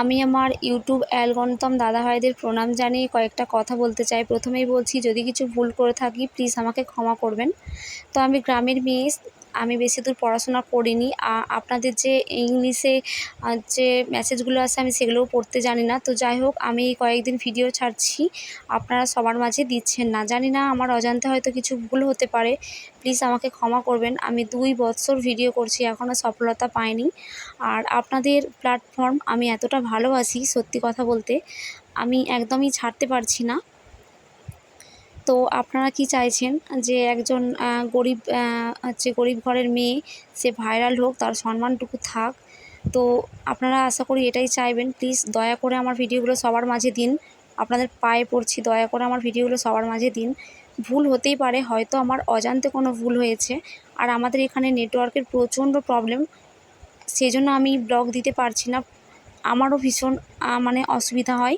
আমি আমার ইউটিউব অ্যালগনতম দাদাভাইদের প্রণাম জানিয়ে কয়েকটা কথা বলতে চাই। প্রথমেই বলছি, যদি কিছু ভুল করে থাকি প্লিজ আমাকে ক্ষমা করবেন। তো আমি গ্রামের মেয়ে আমি বেশি দূর পড়াশোনা করিনি। আপনাদের যে ইংলিশে যে মেসেজগুলো আছে আমি সেগুলোও পড়তে জানি না। তো যাই হোক, আমি কয়েকদিন ভিডিও ছাড়ছি। আপনারা সবার মাঝে দিচ্ছেন না। জানি না আমার অজান্তে হয়তো কিছু ভুল হতে পারে। প্লিজ আমাকে ক্ষমা করবেন। আমি দুই বছর ভিডিও করছি এখনও সফলতা পাইনি। আর আপনাদের প্ল্যাটফর্ম আমি এতটা ভালোবাসি, সত্যি কথা বলতে। আমি একদমই ছাড়তে পারছি না। তো আপনারা কি চাইছেন যে একজন গরিব হচ্ছে গরিব ঘরের মেয়ে সে ভাইরাল হোক, তার সম্মানটুকু থাক? তো আপনারা আশা করি এটাই চাইবেন। প্লিজ দয়া করে আমার ভিডিওগুলো সবার মাঝে দিন। আপনাদের পায়ে পড়ছি, দয়া করে আমার ভিডিওগুলো সবার মাঝে দিন। ভুল হতেই পারে, হয়তো আমার অজান্তে কোনো ভুল হয়েছে। আর আমাদের এখানে নেটওয়ার্কের প্রচণ্ড প্রবলেম সেই জন্য আমি ব্লগ দিতে পারছি না। আমারও ভীষণ মানে অসুবিধা হয়।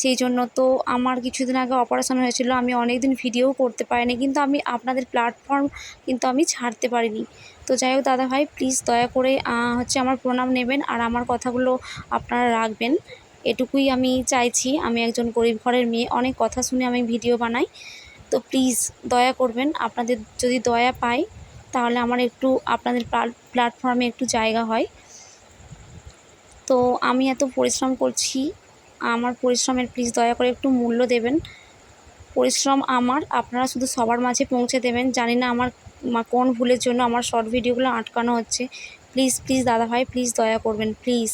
সেই জন্য তো আমার কিছুদিন আগে অপারেশন হয়েছিল, আমি অনেক দিন ভিডিও করতে পারিনি, কিন্তু আমি আপনাদের প্ল্যাটফর্ম কিন্তু আমি ছাড়তে পারিনি। তো যাই হোক দাদা ভাই প্লিজ দয়া করে হচ্ছে আমার প্রণাম নেবেন আর আমার কথাগুলো আপনারা রাখবেন। এটুকুই আমি চাইছি, আমি একজন গরিব ঘরের মেয়ে, অনেক কথা শুনে আমি ভিডিও বানাই। তো প্লিজ দয়া করবেন, আপনাদের যদি দয়া পাই, তাহলে আমার একটু আপনাদের প্ল্যাটফর্মে একটু জায়গা হয়। তো আমি এত পরিশ্রম করছি আমার পরিশ্রমের প্লিজ দয়া করে একটু মূল্য দেবেন। পরিশ্রম আমার, আপনারা শুধু সবার মাঝে পৌঁছে দেবেন। জানি না আমার কোন ভুলের জন্য আমার শর্ট ভিডিওগুলো আটকানো হচ্ছে। প্লিজ প্লিজ দাদাভাই প্লিজ দয়া করবেন প্লিজ